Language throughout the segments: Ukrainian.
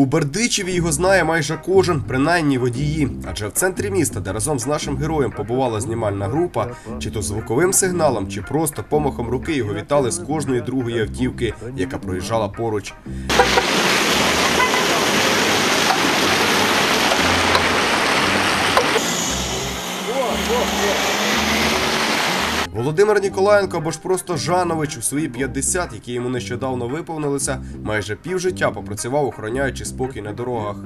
У Бердичеві його знає майже кожен, принаймні водії. Адже в центрі міста, де разом з нашим героєм побувала знімальна група, чи то звуковим сигналом, чи просто помахом руки його вітали з кожної другої автівки, яка проїжджала поруч. Володимир Ніколаєнко або ж просто Жанович у свої 50, які йому нещодавно виповнилися, майже півжиття попрацював, охороняючи спокій на дорогах.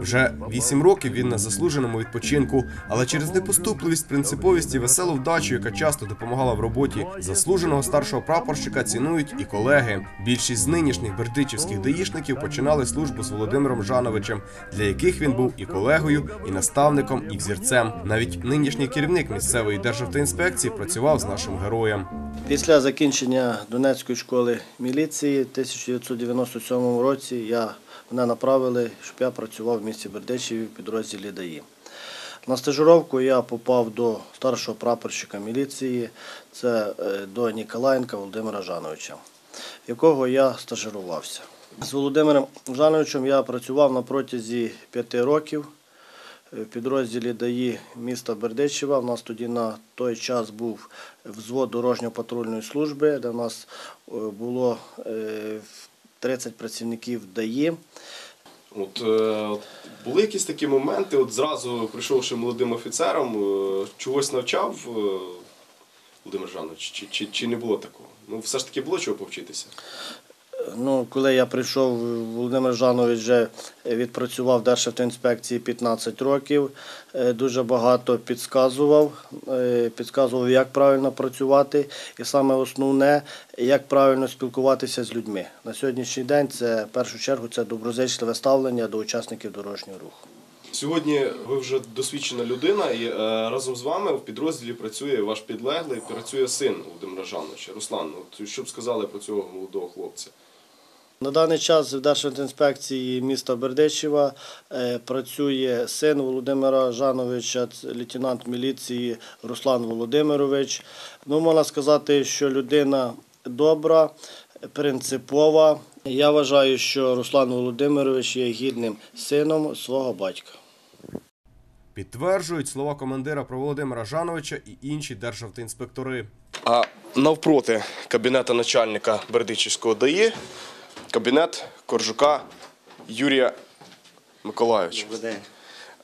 Вже 8 років він на заслуженому відпочинку, але через непоступливість, принциповість і веселу вдачу, яка часто допомагала в роботі заслуженого старшого прапорщика, цінують і колеги. Більшість з нинішніх бердичівських даїшників починали службу з Володимиром Жановичем, для яких він був і колегою, і наставником, і взірцем. Навіть нинішній керівник місцевої державтоінспекції працював з нашим героєм. Після закінчення Донецької школи міліції в 1997 році я, мене направили, щоб я працював в місті Бердичеві в підрозділі ДАІ. На стажировку я попав до старшого прапорщика міліції, це е, до Ніколаєнка Володимира Жановича, якого я стажирувався. З Володимиром Жановичем я працював на протязі п'яти років в підрозділі ДАІ міста Бердичева. У нас тоді на той час був взвод дорожньо-патрульної служби, де в нас е, було е, 30 працівників ДАІ. От е, були якісь такі моменти, от зразу прийшовши молодим офіцером, е, чогось навчав е, Володимир Жанович, чи, чи, чи не було такого? Ну, все ж таки було чого повчитися. Ну, коли я прийшов, Володимир Жанович вже відпрацював в Державтоінспекції 15 років, е, дуже багато підказував, е, підказував, як правильно працювати, і саме основне, як правильно спілкуватися з людьми. На сьогоднішній день це в першу чергу це доброзичливе ставлення до учасників дорожнього руху. Сьогодні ви вже досвідчена людина, і е, разом з вами в підрозділі працює ваш підлеглий, працює син Володимира Жановича, Руслан. От що б сказали про цього молодого хлопця? На даний час в Держінспекції міста Бердичева е, працює син Володимира Жановича, лейтенант міліції Руслан Володимирович. Ну, можна сказати, що людина добра, принципова. Я вважаю, що Руслан Володимирович є гідним сином свого батька. Підтверджують слова командира про Володимира Жановича і інші державтоінспектори. А навпроти кабінета начальника Бердичівського ДАІ кабінет Коржука Юрія Миколайовича.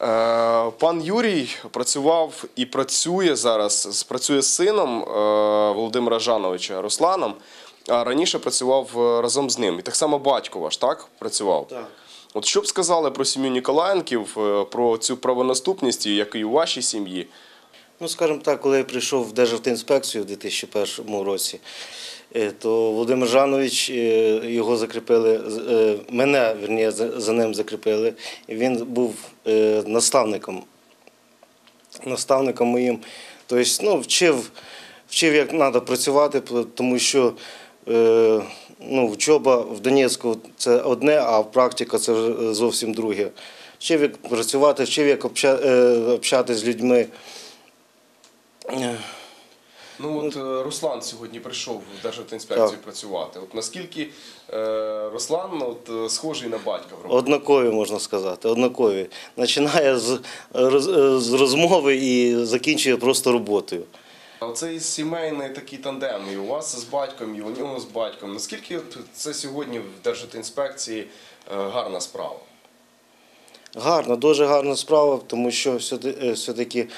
Е, Пан Юрій працював і працює зараз, працює з сином е, Володимира Жановича Русланом, а раніше працював е, разом з ним. І так само батько ваш, так? Працював? Так. От що б сказали про сім'ю Ніколаєнків, про цю правонаступність, як і у вашій сім'ї? Ну, скажімо так, коли я прийшов в Державтоінспекцію у 2001 році, то Володимир Жанович е, його закріпили, е, мене верні, за ним закріпили. Він був е, наставником. Наставником моїм. Тобто, ну, вчив, вчив, як треба працювати, тому що е, ну, вчоба в Донецьку це одне, а практика це зовсім друге. Вчив, як працювати, вчив, як е, общатися з людьми. Ну от е, Руслан сьогодні прийшов в Державтоінспекцію Так. працювати. От наскільки е, Руслан от, е, схожий на батька в роботі? Однакові, можна сказати, однакові. Починає з, роз- з розмови і закінчує просто роботою. Оцей сімейний такий тандем, і у вас з батьком, і у нього з батьком. Наскільки от це сьогодні в Державтоінспекції е, гарна справа? Гарна, дуже гарна справа, тому що все-таки,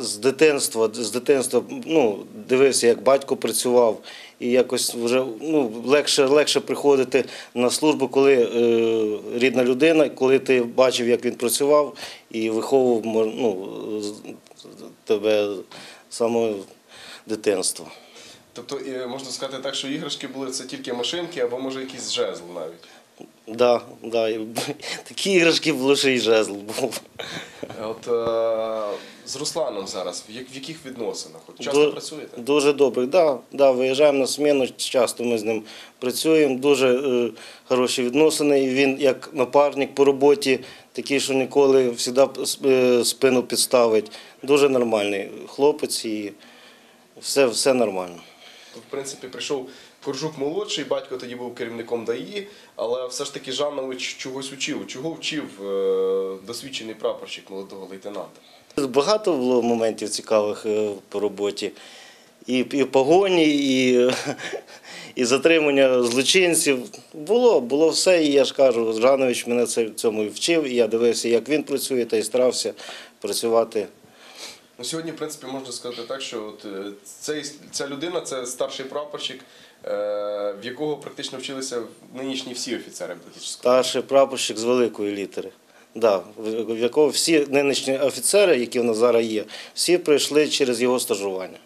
з дитинства, з дитинства ну, дивився, як батько працював, і якось вже ну, легше, легше приходити на службу, коли е, рідна людина, коли ти бачив, як він працював і виховував ну, тебе з самого дитинства. Тобто е, можна сказати так, що іграшки були це тільки машинки або може якийсь жезл навіть. Да, да, і такі іграшки були, що і жезл був. От е, з Русланом зараз, в, як, в яких відносинах? От часто Ду- працюєте? Дуже добре. Да, да, виїжджаємо на зміну, часто ми з ним працюємо. Дуже е, хороші відносини. І він як напарник по роботі, такий, що ніколи завжди е, спину підставить. Дуже нормальний хлопець і все, все нормально. В принципі, прийшов Коржук молодший, батько тоді був керівником ДАІ, але все ж таки Жанович чогось учив. Чого вчив е, досвідчений прапорщик молодого лейтенанта? Багато було моментів цікавих е, по роботі. І, і погоні, і, і затримання злочинців. Було, було все. І я ж кажу, Жанович мене це, цьому і вчив, і я дивився, як він працює, та й старався працювати. Ну, сьогодні, в принципі, можна сказати так, що от, е, цей, ця людина це старший прапорщик, в якого практично вчилися нинішні всі офіцери Блахічського. Старший прапорщик з великої літери. Да, в якого всі нинішні офіцери, які в нас зараз є, всі пройшли через його стажування.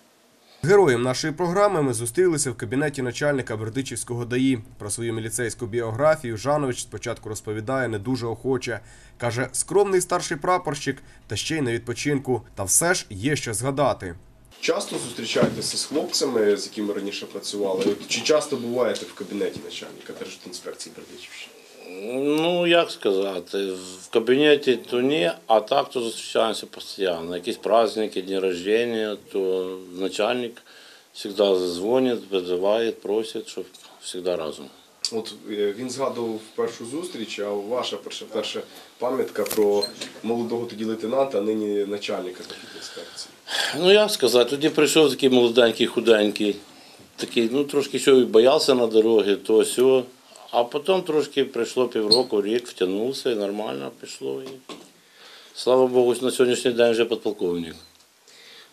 Героєм нашої програми ми зустрілися в кабінеті начальника Бердичівського ДАІ. Про свою міліцейську біографію Жанович спочатку розповідає не дуже охоче. Каже, скромний старший прапорщик, та ще й на відпочинку. Та все ж є що згадати. Часто зустрічаєтеся з хлопцями, з якими раніше працювали? Чи часто буваєте в кабінеті начальника Держінспекції Бердичівщини? Ну, як сказати, в кабінеті то ні, а так то зустрічаємося постійно. Якісь праздники, дні рождения, то начальник завжди дзвонить, визиває, просить, щоб завжди разом. От е, він згадував першу зустріч, а ваша перша, перша пам'ятка про молодого тоді лейтенанта, а нині начальника інспекції. Ну, як сказати, тоді прийшов такий молоденький, худенький, такий, ну, трошки що боявся на дорогі, то сьо. А потім трошки пройшло півроку, рік, втягнувся і нормально пішло. І... Слава Богу, на сьогоднішній день вже підполковник.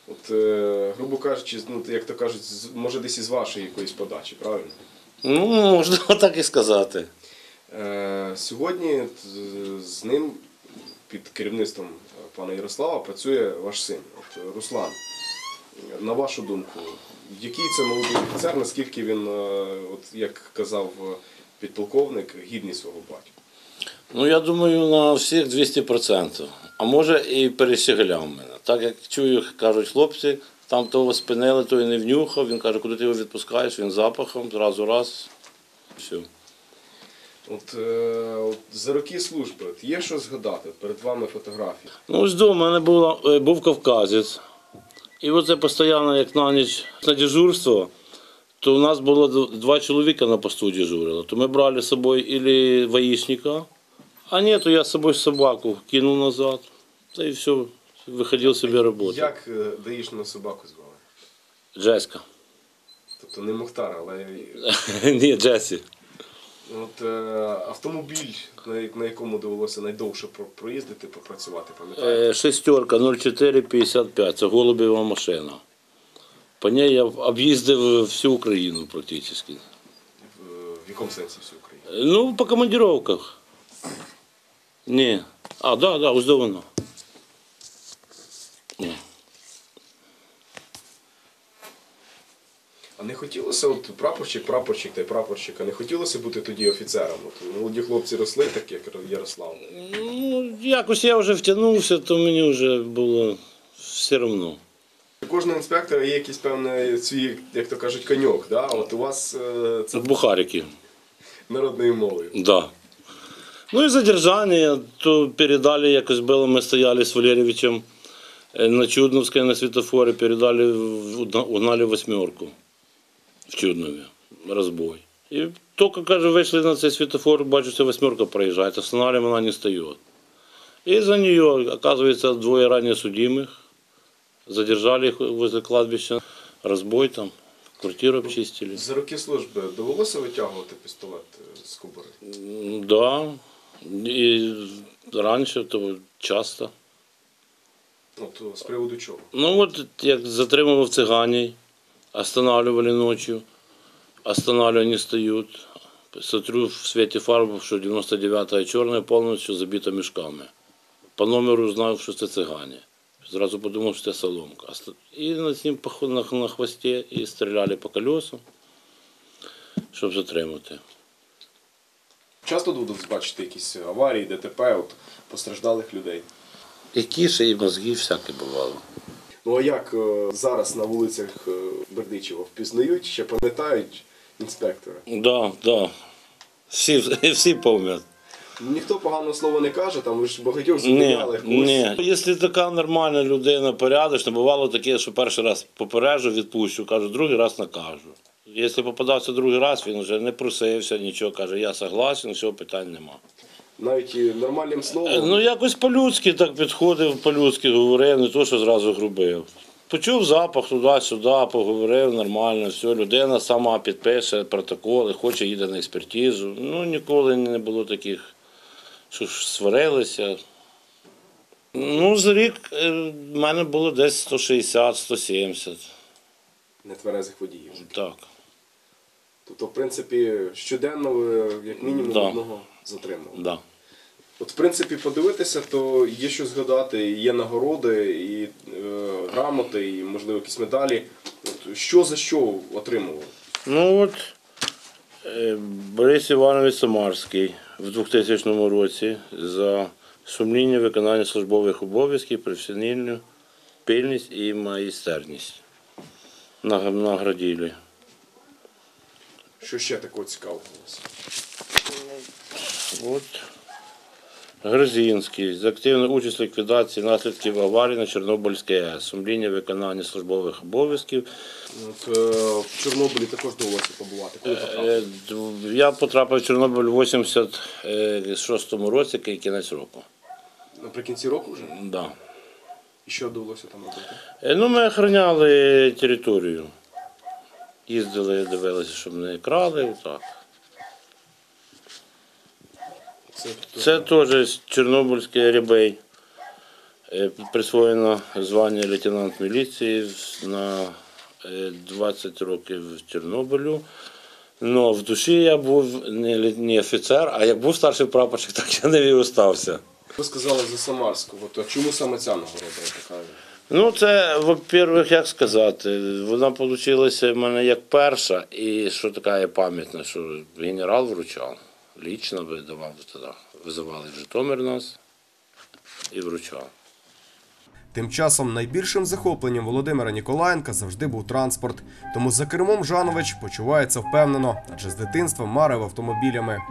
От, е, грубо кажучи, ну, як то кажуть, може десь із вашої якоїсь подачі, правильно? Ну, можна так і сказати. Е, Сьогодні з- ним під керівництвом пана Ярослава працює ваш син, от, Руслан. На вашу думку, який це молодий офіцер, наскільки він, е, от, як казав е, підполковник, гідний свого батька? Ну, я думаю, на всіх 200%. А може і пересігаляв мене. Так як чую, кажуть хлопці, там того спинили, то і не внюхав. Він каже, куди ти його відпускаєш, він запахом, зразу раз. Все. От, е, от за роки служби от, є що згадати перед вами фотографії. Ну, ось до мене була, е, був кавказець. І оце постійно, як на ніч на дежурство, то у нас було два чоловіка на посту дежурило. То ми брали з собою ілі воїчника, а ні, то я з собою собаку кинув назад. Та і все, виходив собі роботи. Як е, даїшну собаку звали? Джеська. Тобто не Мухтар, але Ні, Джесі. от, е, автомобіль, на, на якому довелося найдовше проїздити, попрацювати, пам'ятаєте? Е, Шестерка 0455, це голубєва машина. По ній я об'їздив всю Україну практично. В, в якому сенсі всю Україну? Ну, по командировках. Ні. А, да, да, ось до воно. Ні. А не хотілося, от прапорщик, прапорщик та й прапорщик, а не хотілося бути тоді офіцером? От, молоді хлопці росли, так як Ярослав. Ну, якось я вже втягнувся, то мені вже було все одно. У кожного інспектора є якийсь певний свій, як то кажуть, коньок. Да? От у вас е, це Бухарики. народною мовою. Да. Ну и задержание, то передали, якось было, мы стояли с Валерьевичем э, на Чудновской на светофоре, передали, в- угна- угнали восьмерку в Чуднове, разбой. И только, каже, вышли на цей светофор, бачу, что восьмерка проезжает, останавливаем, она не встает. И за нее, оказывается, двое ранее судимых, задержали их возле кладбища, разбой там, квартиру обчистили. За роки служби довелося витягувати пістолет е, з кобури? М, Да, и раньше то часто. От о, з приводу чого? Ну от як затримував циганей, останавливали ночью, останавливали, не стають. Смотрю в світі фарб, що 99-та чорна повністю забита мішками. По номеру знав, що це цигані. Зразу подумав, що це соломка. І над ним на, на хвості і стріляли по колесу, щоб затримати. Часто доводилось бачити якісь аварії, ДТП, от, постраждалих людей. Які ще і мозги всяке бувало. Ну а як е, зараз на вулицях е, Бердичева впізнають, ще пам'ятають інспектора? Да, да. Всі, всі пам'ятають. Ну, Ніхто поганого слова не каже, там ви ж багатьох зупиняли. когось. ні. Якщо така нормальна людина, порядочна, бувало таке, що перший раз попереджу, відпущу, кажу, другий раз накажу. Якщо попадався другий раз, він вже не просився, нічого каже, я согласен, все, питань нема. Навіть і нормальним Е, словом. Ну, якось по-людськи так підходив, по-людськи говорив, не то, що зразу грубив. Почув запах туди-сюди, поговорив нормально, все, людина сама підпише протоколи, хоче їде на експертизу. Ну, ніколи не було таких, що ж сварилися. Ну, за рік е, в мене було десь 160-170. Нетверезих водіїв. Так. Тобто, в принципі, щоденно ви як мінімум Да. одного затримали. Да. От, в принципі, подивитися, то є що згадати, є нагороди, і е, грамоти, і, можливо, якісь медалі. От, що за що отримували? Ну от е, Борис Іванович Самарський в 2000 році за сумління виконання службових обов'язків, професійну пильність і майстерність Наг- наградили. Що ще такого цікавого у вас? От. Грузинський з активною участю ліквідації наслідків аварії на Чорнобильській АЕС, сумління виконання службових обов'язків. От, е, в Чорнобилі також довелося побувати. Коли потрапили? Е, Я потрапив в Чорнобиль у 86-му році, ки- кінець року. Наприкінці року вже? Да. І що довелося там робити? Е, Ну, ми охороняли територію. Їздили, дивилися, щоб не крали. Отак. Це, теж Чорнобильський рябей. Е, Присвоєно звання лейтенант міліції на е, 20 років в Чорнобилю. Ну, в душі я був не, не офіцер, а я був старший прапорщик, так я не і остався. Ви сказали за Самарську. А чому саме ця нагорода така? Ну, це, во-первых, як сказати, вона вийшла в мене як перша, і що така є пам'ятна, що генерал вручав. Лічно видавав туди. Визивали в Житомир нас і вручав. Тим часом найбільшим захопленням Володимира Ніколаєнка завжди був транспорт. Тому за кермом Жанович почувається впевнено, адже з дитинства марив автомобілями.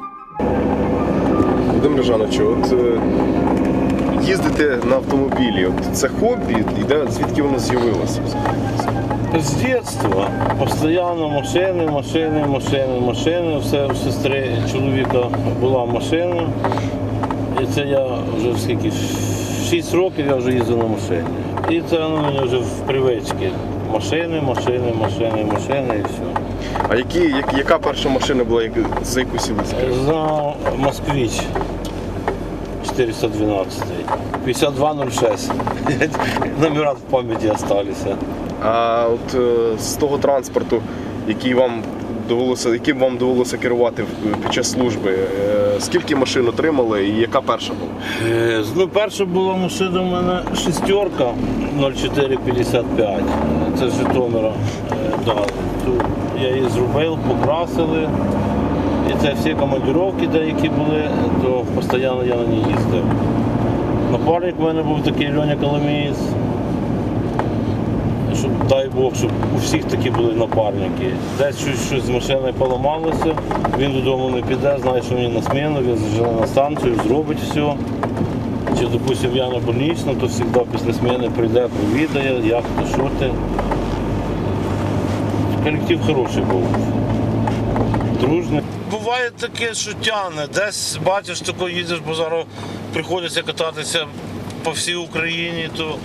Володимир Жановичу, от е, їздити на автомобілі, от це хобі, і де, звідки воно з'явилося? З дитинства постійно машини, машини, машини, машини. Все у сестри чоловіка була машина. І це я вже скільки 6 років я вже їздив на машині. І це воно мені вже в привичці. Машини, машини, машини, машини і все. А які, як, яка перша машина була, як, за яку сілися? За Москвич 412. 5206. Номера в пам'яті залишилися. А от е, з того транспорту, який вам довелося, яким вам довелося керувати в- під час служби, е, скільки машин отримали і яка перша була? Е, Ну, перша була машина в мене шестерка 0455. Це з Житомира. Е, Да. Ту Я її зробив, покрасили. І це всі командировки деякі були, то постійно я на ній їздив. Напарник в мене був такий Льоня Коломієць. Щоб, дай Бог, щоб у всіх такі були напарники. Десь щось, щось з машиною поламалося, він додому не піде, знає, що він на зміну, він зажене на станцію, зробить все. Чи, допустим, я на больничну, то завжди після зміни прийде, провідає, як ти, що ти. Колектив хороший був. Дружний. Буває таке, що тягне. Десь бачиш, тако їдеш, бо зараз приходиться кататися по всій Україні, то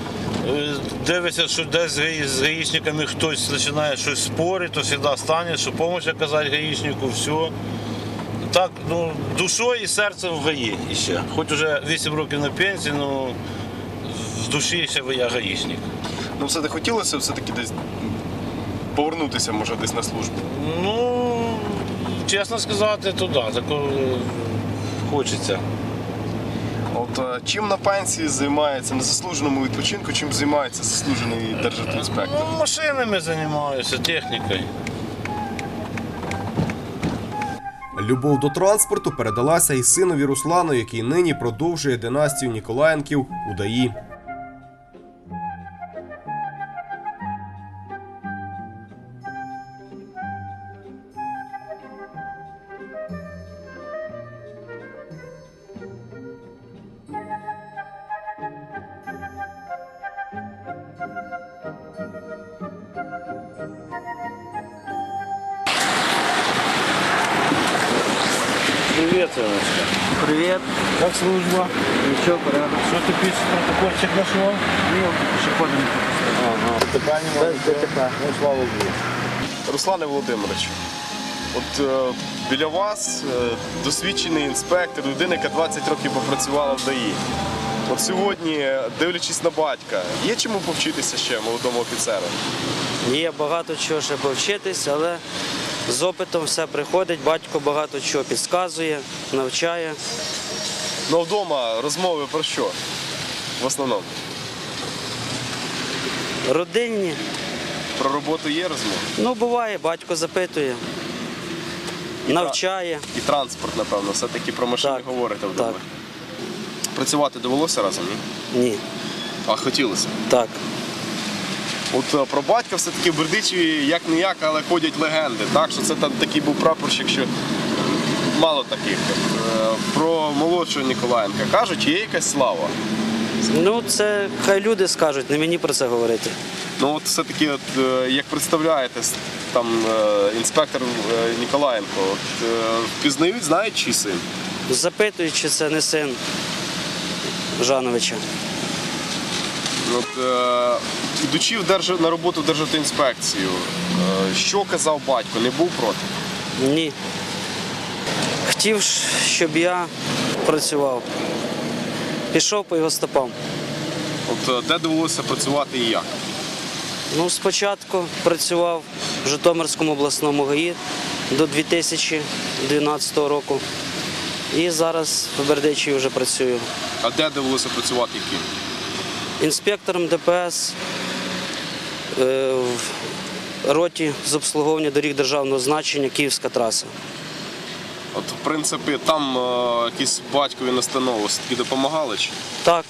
е, дивишся, що десь з гаїчниками хтось починає щось спорити, то завжди стане, що допоможе казати гаїчнику, все. Так, ну, душою і серцем в гаї ще. Хоч уже 8 років на пенсії, ну в душі ще я гаїчник. Ну, все таки хотілося все-таки десь повернутися, може, десь на службу. Ну, чесно сказати, то да, такого е, хочеться. От е, чим на пенсії займається на заслуженому відпочинку, чим займається заслужений державтоінспектор? Ну, машинами займаюся, технікою. Любов до транспорту передалася і синові Руслану, який нині продовжує династію Ніколаєнків у ДАІ. Нічого, порядок. Що ти пишеш протокольчик знайшов? Ні, пішоходи не пропустили. Ага. Питання Ну, слава Богу. Руслане Володимирович, от е, біля вас е, досвідчений інспектор, людина, яка 20 років попрацювала в ДАІ. От сьогодні, дивлячись на батька, є чому повчитися ще молодому офіцеру? Є багато чого ще повчитись, але з опитом все приходить. Батько багато чого підказує, навчає. Ну вдома розмови про що? В основному. Родинні. Про роботу є розмови? Ну, буває, батько запитує, навчає. І транспорт, напевно, все-таки про машини Так, говорите вдома. так. Працювати довелося разом, ні? Ні. А хотілося. Так. От е, про батька все-таки в Бердичеві як не як, але ходять легенди. Так, що це там такий був прапорщик, що мало таких. Е, Про молодшого Ніколаєнка кажуть, є якась слава. Ну, це хай люди скажуть, не мені про це говорити. Ну от все-таки, от, е, як представляєте, там е, інспектор Ніколаєнко, от, впізнають, знають чий син. Запитують, чи це не син Жановича. От, е, ідучи в держ... на роботу в Державтоінспекцію, е, що казав батько, не був проти? Ні. Хотів, щоб я працював. Пішов по його стопам. От е, де довелося працювати і як? Ну, спочатку працював в Житомирському обласному ГАІ до 2012 року. І зараз в Бердичеві вже працюю. А де довелося працювати і ким? Інспектором ДПС е, в роті з обслуговування доріг державного значення Київська траса. От, в принципі, там е, якісь батькові настанови все-таки допомагали чи? Так,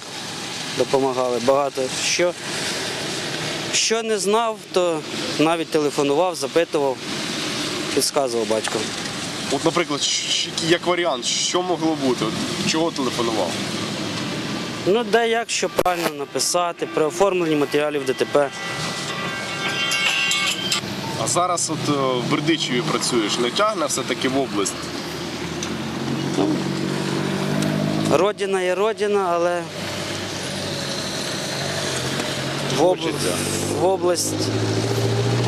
допомагали багато. Що, що не знав, то навіть телефонував, запитував, підказував батько. От, наприклад, щ- як варіант, що могло бути? От, чого телефонував? Ну, де як, що правильно написати, при оформленні матеріалів ДТП. А зараз от е, в Бердичеві працюєш, не тягне все-таки в область. Родина є родина, але в, об... в область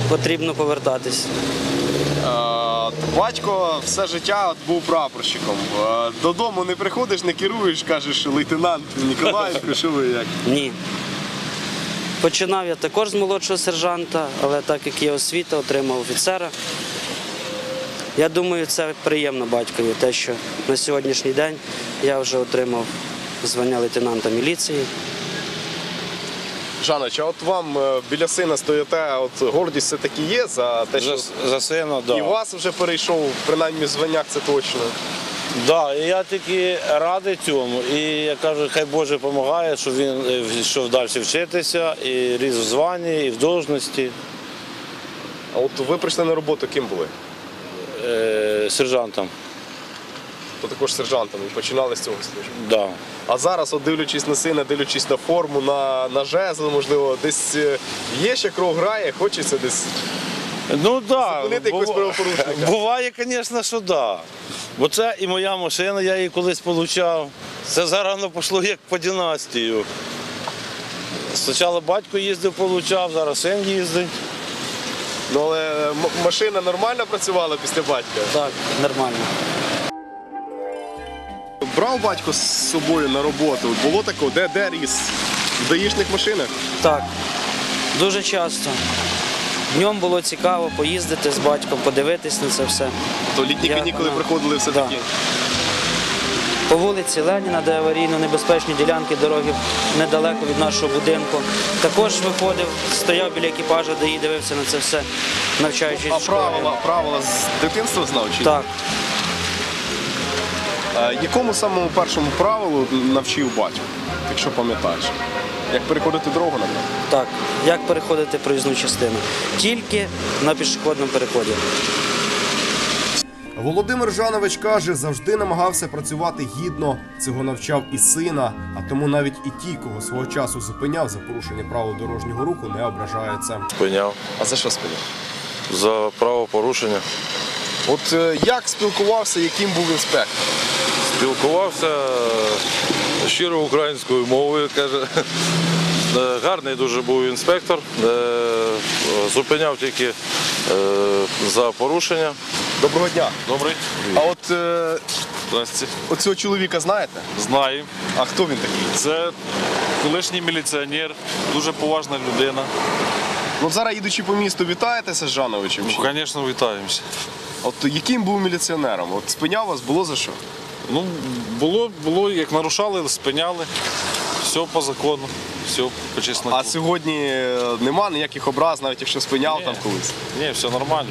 потрібно повертатись. Е, Батько все життя от був прапорщиком. Е, Додому не приходиш, не керуєш, кажеш, лейтенант Ніколаєнко, що ви як? Ні. Починав я також з молодшого сержанта, але так як є освіта, отримав офіцера. Я думаю, це приємно батькові, те, що на сьогоднішній день я вже отримав звання лейтенанта міліції. Жанич, а от вам е, біля сина стоїте, от гордість все-таки є за те, що За, за сина, да. і вас вже перейшов, принаймні в званнях це точно. Да, і я тільки радий цьому. І я кажу, хай Боже допомагає, щоб він е, йшов далі вчитися, і ріс в званні, і в должності. А от ви прийшли на роботу, ким були? Е, сержантом. То також сержантом і починали з цього служби. Да. А зараз, от дивлячись на сина, дивлячись на форму, на, на жезл, можливо, десь е, є ще кров грає, хочеться десь. Ну да, Зупинити якогось бува- правопорушника. Буває, звісно, що да. Бо це і моя машина, я її колись отримав. Це зарано пішло як по династію. Спочатку батько їздив, получав, зараз син їздить. Ну але машина нормально працювала після батька. Так, нормально. Брав батько з собою на роботу. Було такого, де, де ріс? В даїшних машинах? Так, дуже часто. Днем було цікаво поїздити з батьком, подивитись на це все. То літні Я- канікули приходили все таки. По вулиці Леніна, де аварійно небезпечні ділянки дороги недалеко від нашого будинку. Також виходив, стояв біля екіпажа, де і дивився на це все, навчаючись А в школі. правила, правила з дитинства знав чи? Так. Е, Якому самому першому правилу навчив батько, якщо пам'ятаєш? Як переходити дорогу, наприклад? Так, як переходити проїзну частину? Тільки на пішохідному переході. Володимир Жанович каже, завжди намагався працювати гідно. Цього навчав і сина, а тому навіть і ті, кого свого часу зупиняв за порушення правил дорожнього руху, не ображаються. Спиняв А за що спиняв? за правопорушення. От е, як спілкувався, яким був інспектор? спілкувався е, щиро українською мовою, каже. Е, Гарний дуже був інспектор, зупиняв тільки за порушення. Доброго дня. Добрий. А от е, Здрасте. оцього чоловіка знаєте? Знаю. А хто він такий? Це колишній міліціонер, дуже поважна людина. Ну зараз їдучи по місту, вітаєтеся з Жановичем? чи? Ну, звісно, вітаємося. От яким був міліціонером? От спиняв вас, було за що? Ну, було, було, як нарушали, спиняли. Все по закону, все по чесноку. А сьогодні е, нема ніяких образ, навіть якщо спиняв Ні. там колись. Ні, все нормально.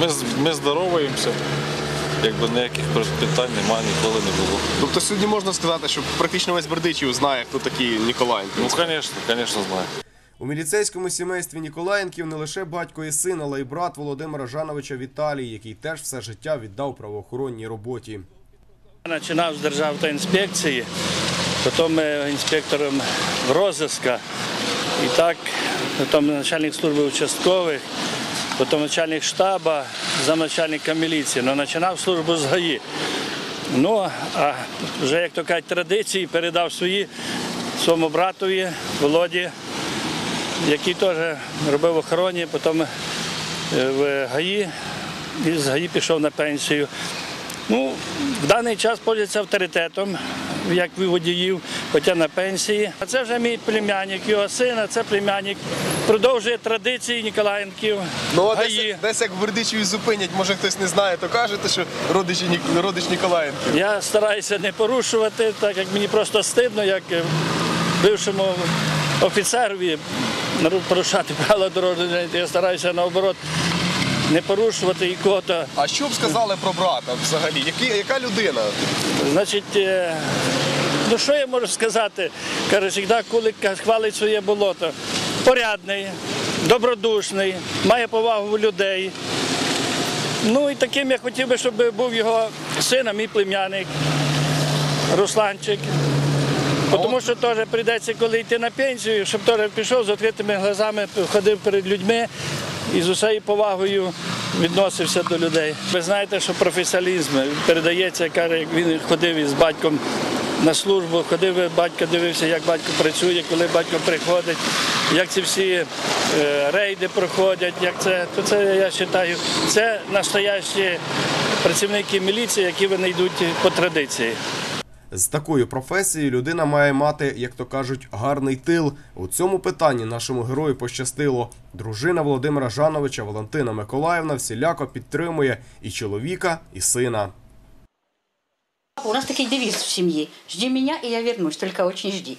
Ми, ми здороваємося. Якби ніяких питань немає, ніколи не було. Тобто сьогодні можна сказати, що практично весь Бердичів знає, хто такий Ніколаєнко. Ну, звісно, звісно, знаю. У міліцейському сімействі Ніколаєнків не лише батько і син, але й брат Володимира Жановича Віталій, який теж все життя віддав правоохоронній роботі. Починав з Державтоінспекції, потім інспектором в і так, потім начальник служби участкових, потім начальник штабу, замначальника міліції. Ну, починав службу з ГАІ. Ну, а вже, як то кажуть, традиції передав свої своєму братові Володі, який теж робив охороні, потім е, в ГАІ, і з ГАІ пішов на пенсію. Ну, в даний час пользується авторитетом, як водіїв, хоча на пенсії. А це вже мій племянник, його сина, це племянник. Продовжує традиції Ніколаєнків. Ну, а десь, десь як в Бердичеві зупинять, може хтось не знає, то кажете, що родичі, родич Ніколаєнко. Я стараюся не порушувати, так як мені просто стидно, як е, бившому офіцерові порушати правила дорожнього. Я стараюся наоборот не порушувати і кого-то. А що б сказали про брата взагалі? Які, яка людина? Значить, е, ну що я можу сказати? Каже, завжди, коли хвалить своє болото. Порядний, добродушний, має повагу людей. Ну і таким я хотів би, щоб був його син, а мій племянник, Русланчик. Бо Тому що теж прийдеться, коли йти на пенсію, щоб теж пішов з відкритими глазами, ходив перед людьми і з усією повагою відносився до людей. Ви знаєте, що професіоналізм передається, каже, як він ходив із батьком на службу, ходив, батько дивився, як батько працює, коли батько приходить, як ці всі е, рейди проходять, як це, то це я вважаю, це настоящі працівники міліції, які вони йдуть по традиції. З такою професією людина має мати, як то кажуть, гарний тил. У цьому питанні нашому герою пощастило. Дружина Володимира Жановича Валентина Миколаївна всіляко підтримує і чоловіка, і сина. У нас такий девіз в сім'ї: жди мене, і я вернусь, тільки очень жди.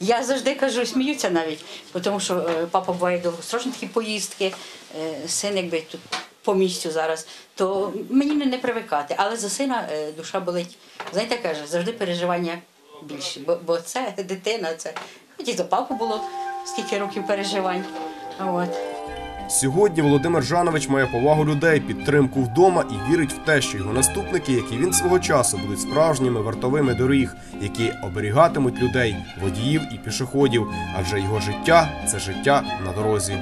Я завжди кажу, сміються навіть, тому що е, папа буває довгострочні такі поїздки, е, син якби тут по місцю зараз, то мені не, привикати. Але за сина е, душа болить. Знаєте, каже, завжди переживання більше, бо, бо це дитина, це хоч і за папу було скільки років переживань. От. Сьогодні Володимир Жанович має повагу людей, підтримку вдома і вірить в те, що його наступники, як і він свого часу, будуть справжніми вартовими доріг, які оберігатимуть людей, водіїв і пішоходів. Адже його життя це життя на дорозі.